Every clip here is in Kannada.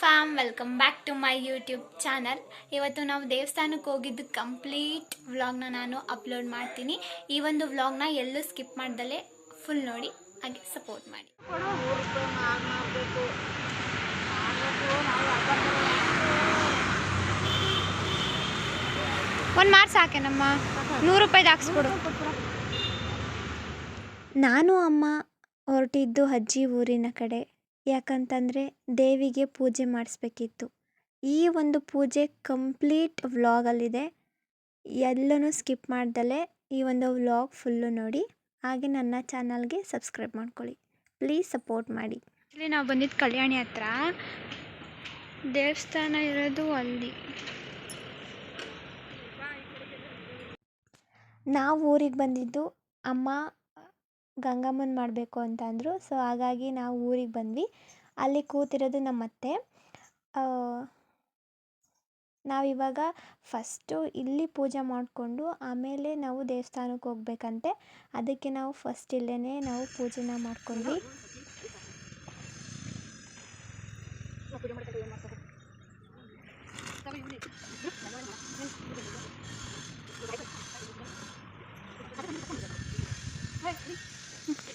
Fam welcome back to my YouTube channel ಇವತ್ತು ನಾವು ದೇವಸ್ಥಾನಕ್ಕೆ ಹೋಗಿದ್ದು ಕಂಪ್ಲೀಟ್ ವ್ಲಾಗ್ನ ನಾನು ಅಪ್ಲೋಡ್ ಮಾಡ್ತೀನಿ. ಈ ಒಂದು ವ್ಲಾಗ್ನ ಎಲ್ಲೂ ಸ್ಕಿಪ್ ಮಾಡ್ದಲೇ ಫುಲ್ ನೋಡಿ, ಹಾಗೆ ಸಪೋರ್ಟ್ ಮಾಡಿ. ಒಂದು ಮಾರ್ಕ್ಸ್ ಹಾಕೇನಮ್ಮ ನೂರು ರೂಪಾಯ್ದು ಹಾಕ್ಸ್ಬಿಡು ನಾನು, ಅಮ್ಮ ಹೊರಟಿದ್ದು ಅಜ್ಜಿ ಊರಿನ ಕಡೆ. ಯಾಕಂತಂದರೆ ದೇವಿಗೆ ಪೂಜೆ ಮಾಡಿಸ್ಬೇಕಿತ್ತು. ಈ ಒಂದು ಪೂಜೆ ಕಂಪ್ಲೀಟ್ ವ್ಲಾಗಲ್ಲಿದೆ. ಎಲ್ಲನೂ ಸ್ಕಿಪ್ ಮಾಡ್ದಲೇ ಈ ಒಂದು ವ್ಲಾಗ್ ಫುಲ್ಲು ನೋಡಿ. ಹಾಗೆ ನನ್ನ ಚಾನಲ್ಗೆ ಸಬ್ಸ್ಕ್ರೈಬ್ ಮಾಡ್ಕೊಳ್ಳಿ. ಪ್ಲೀಸ್ ಸಪೋರ್ಟ್ ಮಾಡಿ. ಇಲ್ಲಿ ನಾವು ಬಂದಿದ್ದು ಕಲ್ಯಾಣಿ ಹತ್ರ. ದೇವಸ್ಥಾನ ಇರೋದು ಅಲ್ಲಿ. ನಾವು ಊರಿಗೆ ಬಂದಿದ್ದು ಅಮ್ಮ ಗಂಗಮ್ಮನ ಮಾಡಬೇಕು ಅಂತ ಅಂದರು. ಸೊ ಹಾಗಾಗಿ ನಾವು ಊರಿಗೆ ಬಂದ್ವಿ. ಅಲ್ಲಿ ಕೂತಿರೋದು ನಮ್ಮ ಅತ್ತೆ ನಾವಿವಾಗ ಫಸ್ಟು ಇಲ್ಲಿ ಪೂಜೆ ಮಾಡಿಕೊಂಡು ಆಮೇಲೆ ನಾವು ದೇವಸ್ಥಾನಕ್ಕೆ ಹೋಗ್ಬೇಕಂತೆ. ಅದಕ್ಕೆ ನಾವು ಫಸ್ಟ್ ಇಲ್ಲೇ ನಾವು ಪೂಜೆನ ಮಾಡ್ಕೊಂಡ್ವಿ.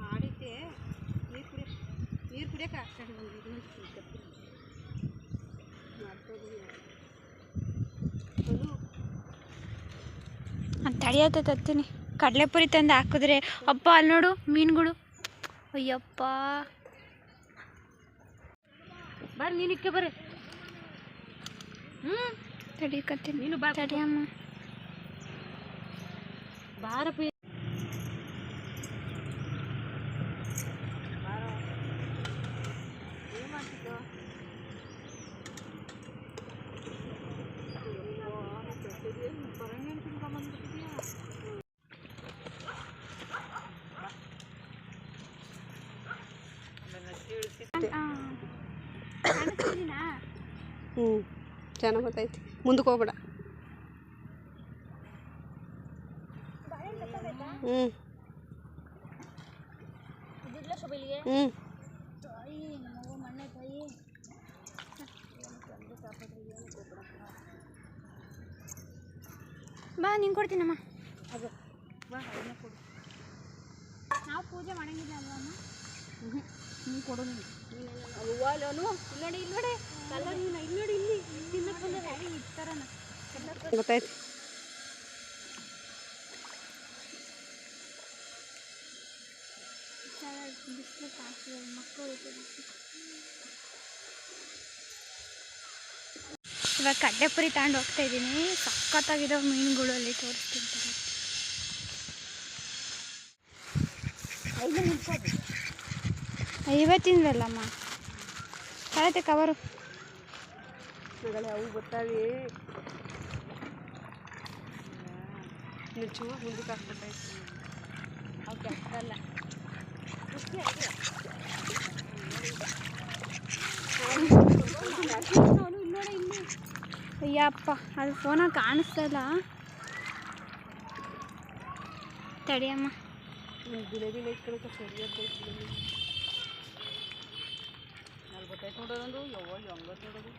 ಮಾಡಿದ್ದೆ ನೀರು ಕುಡಿ ತಡಿಯತ್ತೆ ತತ್ತೀನಿ ಕಡಲೆಪುರಿ ತಂದು ಹಾಕಿದ್ರೆ ಅಪ್ಪ ಅಲ್ಲಿ ನೋಡು ಮೀನುಗಳು. ಅಯ್ಯಪ್ಪ. ಬರ್ ನೀನಿಕ್ಕೆ ಬರ್ರಿ ಹ್ಞೂ ತಡಿಯಕತ್ತೀನಿ. ನೀನು ಬಾ. ತಡಿಯಮ್ಮ. ಬಾರಪ್ಪ. ಹ್ಞೂ ಚೆನ್ನಾಗಿ ಗೊತ್ತೈತಿ ಮುಂದಕ್ಕೆ ಹೋಗ್ಬೇಡ. ಹ್ಞೂ ಹ್ಞೂ ಬಾ ನಿಂಗೆ ಕೊಡ್ತೀನಮ್ಮ. ಅದು. ಬಾ ಅದನ್ನ ಕೊಡು. ನಾವು ಪೂಜೆ ಮಾಡಂಗಿಲ್ಲ ಅಲ್ವಮ್ಮ ಅಮ್ಮ? ನೀನು ಕೊಡು ನೀನು. ನೋಡಿ ಇಲ್ಲಿ ನೋಡಿ ಕಲರ್ ಇಲ್ಲಿ ನೋಡಿ ಇಲ್ಲಿ ತಿನ್ನಕ್ಕೆ ಬಂದದ. ಇರ್ತಾರನ ಗೊತ್ತಾಯ್ತು ಬಿಸಿಲು ಕಾಸಿ ಮಕ್ಕಳು ಇವಾಗ ಕಡ್ಡೆಪುರಿ ತಗೊಂಡು ಹೋಗ್ತಾ ಇದ್ದೀನಿ ಸಕ್ಕತ್ತಾಗಿರೋ ಮೀನುಗಳು ಅಲ್ಲಿ ತೋರಿಸ್ತಿರ್ತಾರೆ ಐವತ್ತಿಂದಲ್ಲಮ್ಮ ಕಳತೆ ಕವರು ಅವು ಗೊತ್ತಾವಿ ನೀನು ಚೂರು ಮುಂದಕ್ಕೆ ಹಾಕ್ಬಿಟ್ಟೈತಿ ಅವು ಕೆಟ್ಟಲ್ಲ ಅಯ್ಯಪ್ಪ ಅದು ಫೋನಾಗ ಕಾಣಿಸ್ತಲ್ಲ ತಡಿಯಮ್ಮ ಗುಲಾಬಿ ಲೈಟ್ ಇಟ್ಕೊಳಕ್ಕೆ ಸರಿಯಾಗಿ ನೋಡೋದೊಂದು ಯವ್ವ ಹೆಂಗತ್ ನೋಡೋದು.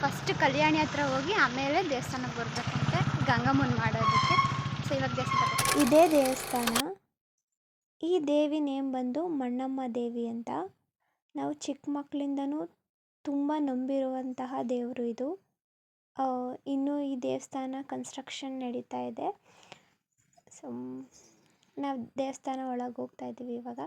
ಫಸ್ಟ್ ಕಲ್ಯಾಣಿ ಹತ್ರ ಹೋಗಿ ಆಮೇಲೆ ದೇವಸ್ಥಾನಕ್ಕೆ ಬರ್ಬೇಕಂತೆ ಗಂಗಮ್ಮನ ಮಾಡೋದಕ್ಕೆ. ಸೊ ಇವಾಗ ದೇವಸ್ಥಾನ ಇದೇ ದೇವಸ್ಥಾನ. ಈ ದೇವಿ ನೇಮ್ ಬಂದು ಮಣ್ಣಮ್ಮ ದೇವಿ ಅಂತ. ನಾವು ಚಿಕ್ಕ ಮಕ್ಕಳಿಂದನೂ ತುಂಬ ನಂಬಿರುವಂತಹ ದೇವರು ಇದು. ಇನ್ನೂ ಇನ್ನು ಈ ದೇವಸ್ಥಾನ ಕನ್ಸ್ಟ್ರಕ್ಷನ್ ನಡೀತಾ ಇದೆ. ಸೊ ನಾವು ದೇವಸ್ಥಾನ ಒಳಗೆ ಹೋಗ್ತಾ ಇದ್ದೀವಿ ಇವಾಗ.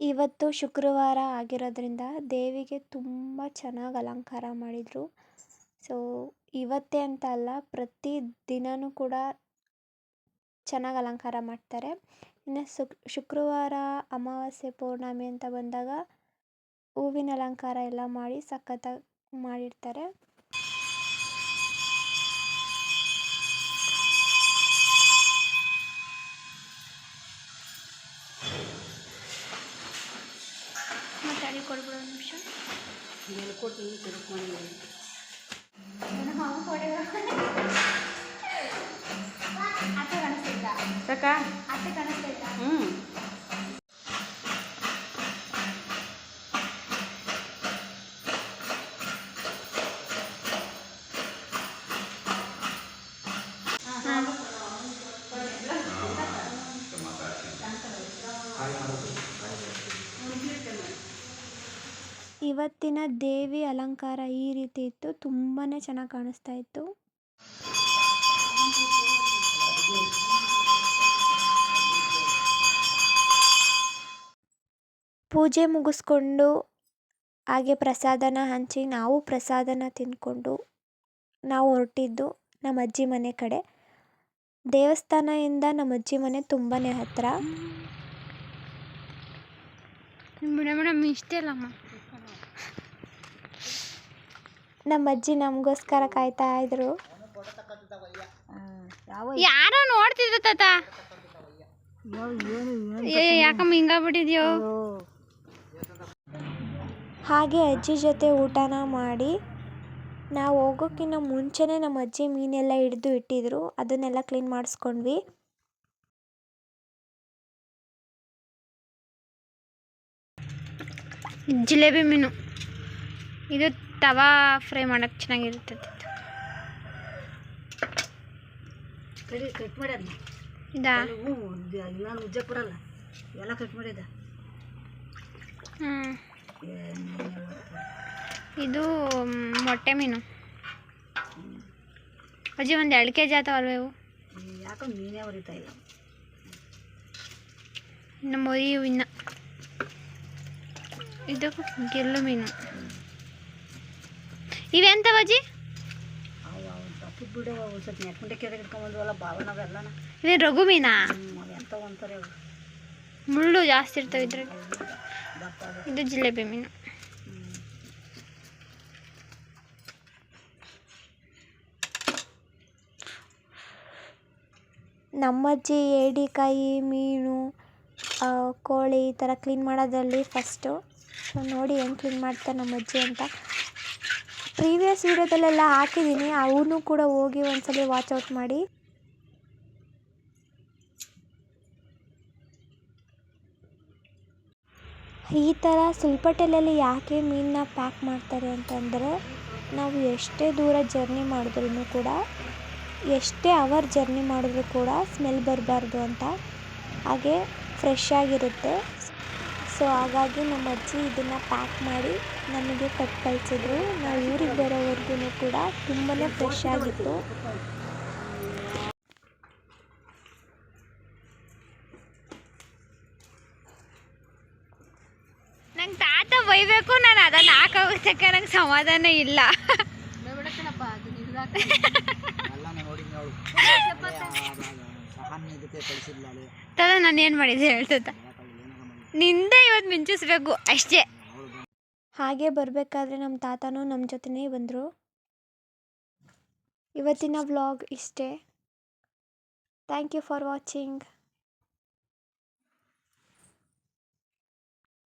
ಇವತ್ತು ಶುಕ್ರವಾರ ಆಗಿರೋದ್ರಿಂದ ದೇವಿಗೆ ತುಂಬ ಚೆನ್ನಾಗಿ ಅಲಂಕಾರ ಮಾಡಿದರು. ಸೊ ಇವತ್ತೇ ಅಂತ ಅಲ್ಲ, ಪ್ರತಿ ದಿನವೂ ಕೂಡ ಚೆನ್ನಾಗಿ ಅಲಂಕಾರ ಮಾಡ್ತಾರೆ. ಇನ್ನು ಶುಕ್ರವಾರ ಅಮಾವಾಸ್ಯೆ ಪೌರ್ಣಮಿ ಅಂತ ಬಂದಾಗ ಹೂವಿನ ಅಲಂಕಾರ ಎಲ್ಲ ಮಾಡಿ ಸಖತ್ತಾಗಿ ಮಾಡಿರ್ತಾರೆ. నిమిషం నేను కూడా టీవీ తిరుగుకొని అత్త కనసేదా అత్త కనసేదా ಇವತ್ತಿನ ದೇವಿ ಅಲಂಕಾರ ಈ ರೀತಿ ಇತ್ತು. ತುಂಬಾ ಚೆನ್ನಾಗಿ ಕಾಣಿಸ್ತಾ ಇತ್ತು. ಪೂಜೆ ಮುಗಿಸ್ಕೊಂಡು ಹಾಗೆ ಪ್ರಸಾದನ ಹಂಚಿ ನಾವು ಪ್ರಸಾದನ ತಿಂದ್ಕೊಂಡು ನಾವು ಹೊರಟಿದ್ದು ನಮ್ಮ ಅಜ್ಜಿ ಮನೆ ಕಡೆ. ದೇವಸ್ಥಾನದಿಂದ ನಮ್ಮ ಅಜ್ಜಿ ಮನೆ ತುಂಬಾ ಹತ್ತಿರ ಮೇಡಮ್ ಇಷ್ಟೇ ಅಲ್ಲಮ್ಮ ನಮ್ಮ ಅಜ್ಜಿ ನಮಗೋಸ್ಕರ ಕಾಯ್ತಾ ಇದ್ರು. ಯಾರೋ ನೋಡ್ತಿದ್ರು ತಾತ. ಏ ಯಾಕಮ್ಮ ಹಿಂಗಾಗ್ಬಿಟ್ಟಿದ್ಯೋ ಹಾಗೆ ಅಜ್ಜಿ ಜೊತೆ ಊಟನ ಮಾಡಿ ನಾವು ಹೋಗೋಕ್ಕಿಂತ ಮುಂಚೆನೇ ನಮ್ಮ ಅಜ್ಜಿ ಮೀನೆಲ್ಲ ಹಿಡಿದು ಇಟ್ಟಿದ್ರು. ಅದನ್ನೆಲ್ಲ ಕ್ಲೀನ್ ಮಾಡಿಸ್ಕೊಂಡ್ವಿ. ಜಿಲೇಬಿ ಮೀನು. ಇದು ತವಾ ಫ್ರೈ ಮಾಡಕ್ಕೆ ಚೆನ್ನಾಗಿರುತ್ತೆ ಕಡಿ ಕಟ್ ಮಾಡ್ಯಾರ ಇದಾ ಹ್ಞೂ ನಾನು ಉಜ್ಜಕ್ಕೆ ಬರಲ್ಲ ಎಲ್ಲ ಕಟ್ ಮಾಡಿದ ಹ್ಞೂ ಇದು ಮೊಟ್ಟೆ ಮೀನು. ಅಜ್ಜಿ ಒಂದು ಎರಡು ಕೆ ಜಿ ಆತಾವಲ್ವ ಇವು? ಯಾಕೋ ಮೀನೇ ಹೊರಿತಾ ಇಲ್ಲ. ನಮ್ಮ ಇನ್ನ ಇದು ಗೆಲ್ಲು ಮೀನು. ಇವೆಂತವ ಬಜ್ಜಿ? ಬಿಡು ಅವು ಸ್ವಲ್ಪ ನೆಟ್ಕೊಂಡೆ ಕೆಳಗೆ ಇಟ್ಕೊಂಬಂದ್ವಲ್ಲ ಇವೇನು ರಘು ಮೀನಾ? ಎಂತ ಅಂತಾರೆ ಮುಳ್ಳು ಜಾಸ್ತಿ ಇರ್ತವೆ ಇದ್ರಾಗ ಇದು ಜಿಲೇಬಿ ಮೀನು. ನಮ್ಮಜ್ಜಿ ಏಡಿಕಾಯಿ ಮೀನು ಆ, ಕೋಳಿ ಈ ಥರ ಕ್ಲೀನ್ ಮಾಡೋದ್ರಲ್ಲಿ ಫಸ್ಟು ಸೊ ನೋಡಿ ಹೆಂಗೆ ಕ್ಲೀನ್ ಮಾಡ್ತಾರೆ ನಮ್ಮ ಅಜ್ಜಿ ಅಂತ. ಪ್ರೀವಿಯಸ್ ವೀಡಿಯೋದಲ್ಲೆಲ್ಲ ಹಾಕಿದ್ದೀನಿ. ಅವನು ಕೂಡ ಹೋಗಿ ಒಂದ್ಸಲ ವಾಚ್ ಔಟ್ ಮಾಡಿ. ಈ ಥರ ಸುಲ್ಪಟೆಲಲ್ಲಿ ಯಾಕೆ ಮೀನನ್ನ ಪ್ಯಾಕ್ ಮಾಡ್ತಾರೆ ಅಂತಂದರೆ, ನಾವು ಎಷ್ಟೇ ದೂರ ಜರ್ನಿ ಮಾಡಿದ್ರೂ ಕೂಡ, ಎಷ್ಟೇ ಅವರ್ ಜರ್ನಿ ಮಾಡಿದ್ರೂ ಕೂಡ ಸ್ಮೆಲ್ ಬರಬಾರ್ದು ಅಂತ. ಹಾಗೆ ಫ್ರೆಶ್ ಆಗಿರುತ್ತೆ. ಸೊ ಹಾಗಾಗಿ ನಮ್ಮ ಅಜ್ಜಿ ಇದನ್ನು ಪ್ಯಾಕ್ ಮಾಡಿ ನಮಗೆ ಕೊಟ್ಟು ಕಳಿಸಿದ್ರು. ನಾವು ಊರಿಗೆ ಬರೋವರೆಗೂ ಕೂಡ ತುಂಬಾ ಫ್ರೆಶ್ ಆಗಿತ್ತು. ನಂಗೆ ತಾತ ಬೈಬೇಕು ನಾನು ಅದನ್ನ ಹಾಕೋಗೋದಕ್ಕೆ ನಂಗೆ ಸಮಾಧಾನ ಇಲ್ಲ. ತಾತ ನಾನು ಏನು ಮಾಡಿದೆ ಹೇಳ್ತದ? ನಿಂದೆ ಇವತ್ತು ಮಿಂಚಿಸ್ಬೇಕು, ಅಷ್ಟೇ. ಹಾಗೆ ಬರಬೇಕಾದ್ರೆ ನಮ್ಮ ತಾತನೂ ನಮ್ಮ ಜೊತೆನೇ ಬಂದರು. ಇವತ್ತಿನ ವ್ಲಾಗ್ ಇಷ್ಟೇ. Thank you for watching